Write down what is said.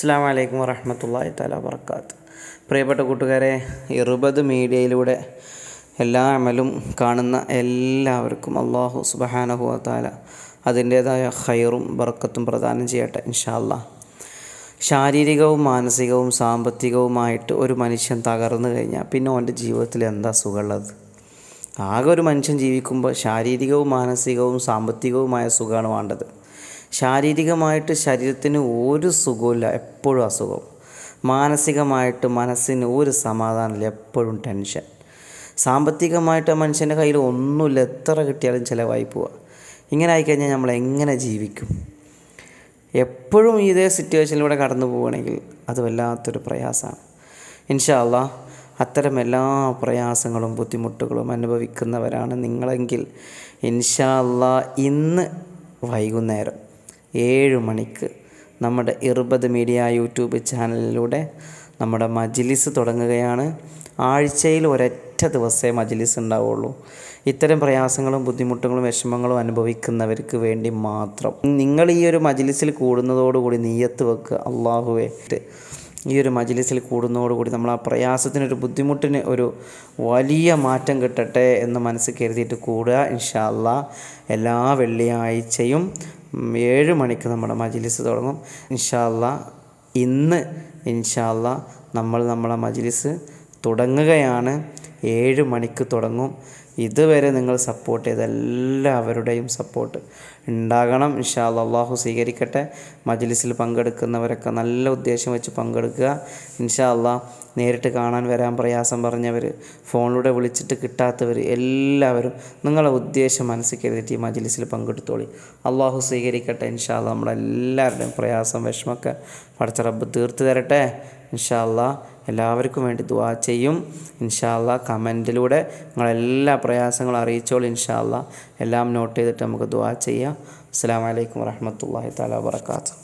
അസ്സാം വലൈക്കും വറഹമത്തല്ലാഹി തല വർക്കാത്ത് പ്രിയപ്പെട്ട കൂട്ടുകാരെ ഇറുപത് മീഡിയയിലൂടെ എല്ലാ അമലും കാണുന്ന എല്ലാവർക്കും അള്ളാഹു സുബഹാനഹുവ താല അതിന്റേതായ ഹൈറും ബർക്കത്തും പ്രദാനം ചെയ്യട്ടെ ഇൻഷാല്ല ശാരീരികവും മാനസികവും സാമ്പത്തികവുമായിട്ട് ഒരു മനുഷ്യൻ തകർന്നു കഴിഞ്ഞാൽ പിന്നെ അവന്റെ ജീവിതത്തിൽ എന്താ സുഖമുള്ളത്? ആകെ ഒരു മനുഷ്യൻ ജീവിക്കുമ്പോൾ ശാരീരികവും മാനസികവും സാമ്പത്തികവുമായ സുഖമാണ് വേണ്ടത്. ശാരീരികമായിട്ട് ശരീരത്തിന് ഒരു സുഖമില്ല എപ്പോഴും അസുഖം. മാനസികമായിട്ട് മനസ്സിന് ഒരു സമാധാനമില്ല എപ്പോഴും ടെൻഷൻ. സാമ്പത്തികമായിട്ട് മനുഷ്യന്റെ കയ്യിൽ ഒന്നുമില്ല എത്ര കിട്ടിയാലും ചിലവായി പോവുക. ഇങ്ങനെ ആയിക്കഴിഞ്ഞാൽ നമ്മൾ എങ്ങനെ ജീവിക്കും? എപ്പോഴും ഇതേ സിറ്റുവേഷനിലൂടെ കടന്നു പോവുകയാണെങ്കിൽ അത് വല്ലാത്തൊരു പ്രയാസമാണ്. ഇൻഷാല്ല അത്തരം എല്ലാ പ്രയാസങ്ങളും ബുദ്ധിമുട്ടുകളും അനുഭവിക്കുന്നവരാണ് നിങ്ങളെങ്കിൽ. ഇൻഷാല്ല ഇന്ന് വൈകുന്നേരം. ഏഴ് മണിക്ക് നമ്മുടെ ഇർബദ് മീഡിയ യൂട്യൂബ് ചാനലിലൂടെ നമ്മുടെ മജ്ലിസ് തുടങ്ങുകയാണ്. ആഴ്ചയിൽ ഒരൊറ്റ ദിവസമേ മജ്ലിസ് ഉണ്ടാവുള്ളൂ. ഇത്തരം പ്രയാസങ്ങളും ബുദ്ധിമുട്ടുകളും വിഷമങ്ങളും അനുഭവിക്കുന്നവർക്ക് വേണ്ടി മാത്രം. നിങ്ങൾ ഈ ഒരു മജ്ലിസിൽ കൂടുന്നതോടുകൂടി നീയത്ത് വെക്കുക. അള്ളാഹുവേ. ഈ ഒരു മജ്ലിസിൽ കൂടുന്നതോടുകൂടി നമ്മൾ ആ പ്രയാസത്തിനൊരു ബുദ്ധിമുട്ടിന് ഒരു വലിയ മാറ്റം കിട്ടട്ടെ എന്ന് മനസ്സ് കരുതിയിട്ട് കൂടുക ഇൻഷാല്ല എല്ലാ വെള്ളിയാഴ്ചയും ഏഴ് മണിക്ക് നമ്മുടെ മജ്ലിസ് തുടങ്ങും. ഇൻഷാല്ല ഇന്ന് ഇൻഷാല്ല നമ്മൾ നമ്മളെ മജ്ലിസ് തുടങ്ങുകയാണ്. ഏഴ് മണിക്ക് തുടങ്ങും. ഇതുവരെ നിങ്ങൾ സപ്പോർട്ട് ചെയ്ത എല്ലാവരുടെയും സപ്പോർട്ട് ഉണ്ടാകണം ഇൻഷാ അള്ളാഹു സ്വീകരിക്കട്ടെ. മജ്ലിസിൽ പങ്കെടുക്കുന്നവരൊക്കെ നല്ല ഉദ്ദേശം വെച്ച് പങ്കെടുക്കുക. ഇൻഷാ അള്ളാഹ് നേരിട്ട് കാണാൻ വരാൻ പ്രയാസം പറഞ്ഞവർ ഫോണിലൂടെ വിളിച്ചിട്ട് കിട്ടാത്തവർ എല്ലാവരും നിങ്ങളെ ഉദ്ദേശം മനസ്സിൽ കരുതിയിട്ട് ഈ മജ്ലിസിൽ പങ്കെടുത്തോളി. അള്ളാഹു സ്വീകരിക്കട്ടെ ഇൻഷാ അള്ളാഹ് നമ്മളെല്ലാവരുടെയും പ്രയാസം വിഷമമൊക്കെ പഠിച്ച റബ്ബ് തീർത്ത് തരട്ടെ. ഇൻഷാ അള്ളാഹ് എല്ലാവർക്കും വേണ്ടി ദുവാ ചെയ്യും. ഇൻഷാല്ല കമന്റിലൂടെ നിങ്ങളെല്ലാ പ്രയാസങ്ങളും അറിയിച്ചോളൂ ഇൻഷാല്ല എല്ലാം നോട്ട് ചെയ്തിട്ട് നമുക്ക് ദുവാ ചെയ്യാം. അസ്സാം വലൈക്കും വരഹമത്തല്ലാഹി താല വാത്തു